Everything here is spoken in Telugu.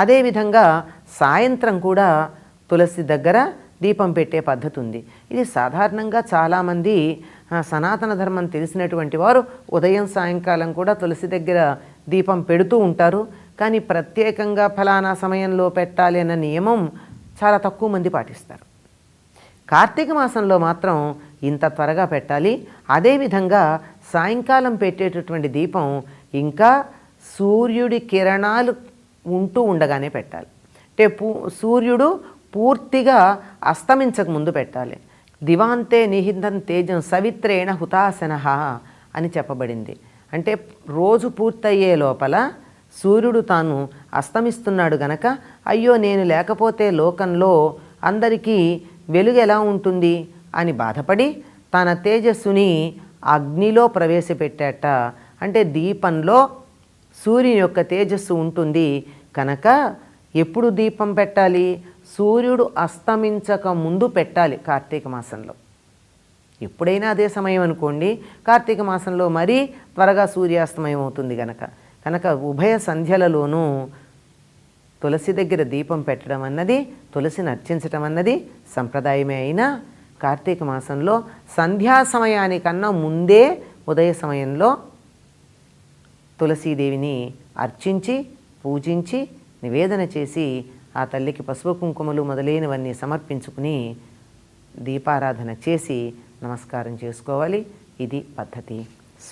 అదేవిధంగా సాయంత్రం కూడా తులసి దగ్గర దీపం పెట్టే పద్ధతి ఉంది. ఇది సాధారణంగా చాలామంది సనాతన ధర్మం తెలిసినటువంటి వారు ఉదయం సాయంకాలం కూడా తులసి దగ్గర దీపం పెడుతూ ఉంటారు. కానీ ప్రత్యేకంగా ఫలానా సమయంలో పెట్టాలి అన్న నియమం చాలా తక్కువ మంది పాటిస్తారు. కార్తీక మాసంలో మాత్రం ఇంత త్వరగా పెట్టాలి. అదేవిధంగా సాయంకాలం పెట్టేటటువంటి దీపం ఇంకా సూర్యుడి కిరణాలు ఉంటూ ఉండగానే పెట్టాలి. అంటే పూ సూర్యుడు పూర్తిగా అస్తమించక ముందు పెట్టాలి. దివాంతే నిహితం తేజం సవిత్రేణ హుతాసన అని చెప్పబడింది. అంటే రోజు పూర్తయ్యే లోపల సూర్యుడు తాను అస్తమిస్తున్నాడు గనక అయ్యో నేను లేకపోతే లోకంలో అందరికీ వెలుగు ఎలా ఉంటుంది అని బాధపడి తన తేజస్సుని అగ్నిలో ప్రవేశపెట్టాట. అంటే దీపంలో సూర్యుని యొక్క తేజస్సు ఉంటుంది. కనుక ఎప్పుడు దీపం పెట్టాలి? సూర్యుడు అస్తమించక ముందు పెట్టాలి కార్తీక మాసంలో. ఎప్పుడైనా అదే సమయం అనుకోండి. కార్తీక మాసంలో మరీ త్వరగా సూర్యాస్తమయం అవుతుంది కనుక కనుక ఉభయ సంధ్యలలోనూ తులసి దగ్గర దీపం పెట్టడం అన్నది తులసిని అర్చించటం అన్నది సంప్రదాయమే అయినా కార్తీక మాసంలో సంధ్యా సమయానికన్నా ముందే ఉదయ సమయంలో తులసీదేవిని అర్చించి పూజించి నివేదన చేసి ఆ తల్లికి పసుపు కుంకుమలు మొదలైనవన్నీ సమర్పించుకుని దీపారాధన చేసి నమస్కారం చేసుకోవాలి. ఇది పద్ధతి.